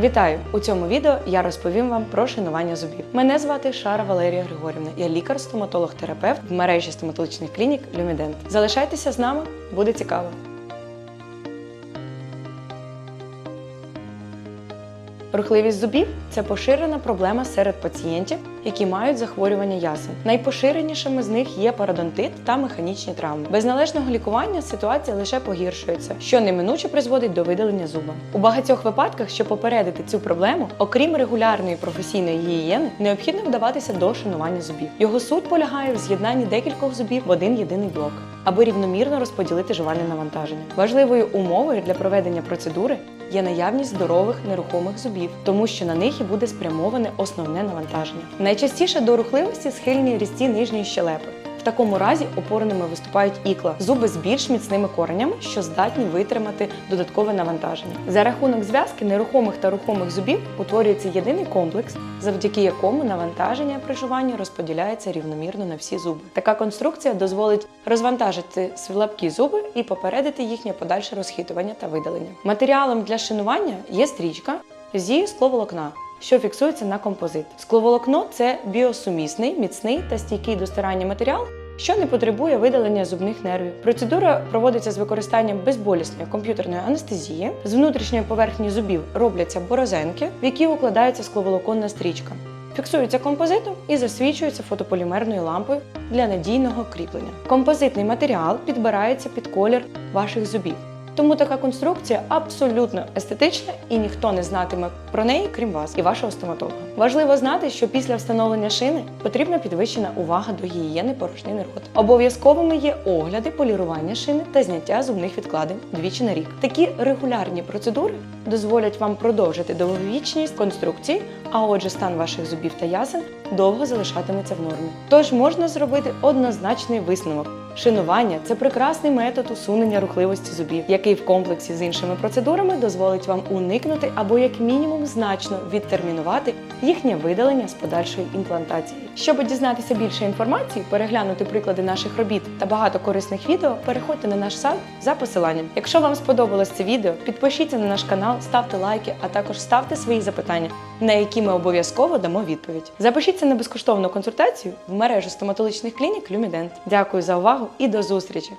Вітаю! У цьому відео я розповім вам про шинування зубів. Мене звати Шара Валерія Григорівна. Я лікар-стоматолог-терапевт в мережі стоматологічних клінік Люмідент. Залишайтеся з нами, буде цікаво. Рухливість зубів це поширена проблема серед пацієнтів, які мають захворювання ясен. Найпоширенішими з них є пародонтит та механічні травми. Без належного лікування ситуація лише погіршується, що неминуче призводить до видалення зуба. У багатьох випадках, щоб попередити цю проблему, окрім регулярної професійної гігієни, необхідно вдаватися до шинування зубів. Його суть полягає в з'єднанні декількох зубів в один єдиний блок, аби рівномірно розподілити жувальне навантаження. Важливою умовою для проведення процедури є наявність здорових нерухомих зубів, тому що на них і буде спрямоване основне навантаження. Найчастіше до рухливості схильні різці нижньої щелепи. Такому разі опорними виступають ікла, зуби з більш міцними коренями, що здатні витримати додаткове навантаження. За рахунок зв'язки нерухомих та рухомих зубів утворюється єдиний комплекс, завдяки якому навантаження при жуванні розподіляється рівномірно на всі зуби. Така конструкція дозволить розвантажити слабкі зуби і попередити їхнє подальше розхитування та видалення. Матеріалом для шинування є стрічка зі скловолокна що фіксується на композит. Скловолокно це біосумісний, міцний та стійкий до стирання матеріал, що не потребує видалення зубних нервів. Процедура проводиться з використанням безболісної комп'ютерної анестезії. З внутрішньої поверхні зубів робляться борозенки, в які укладається скловолоконна стрічка. Фіксується композитом і засвічується фотополімерною лампою для надійного кріплення. Композитний матеріал підбирається під колір ваших зубів. Тому така конструкція абсолютно естетична і ніхто не знатиме про неї, крім вас і вашого стоматолога. Важливо знати, що після встановлення шини потрібна підвищена увага до гігієни порожнини рота. Обов'язковими є огляди, полірування шини та зняття зубних відкладень двічі на рік. Такі регулярні процедури дозволять вам продовжити довговічність конструкції, а отже, стан ваших зубів та ясен довго залишатиметься в нормі. Тож можна зробити однозначний висновок. Шинування це прекрасний метод усунення рухливості зубів, який в комплексі з іншими процедурами дозволить вам уникнути або як мінімум значно відтермінувати їхнє видалення з подальшої імплантації. Щоб дізнатися більше інформації, переглянути приклади наших робіт та багато корисних відео, переходьте на наш сайт за посиланням. Якщо вам сподобалось це відео, підпишіться на наш канал, ставте лайки, а також ставте свої запитання, на які ми обов'язково дамо відповідь. Запишіться на безкоштовну консультацію в мережу стоматологічних клінік Люмідент. Дякую за увагу і до зустрічі!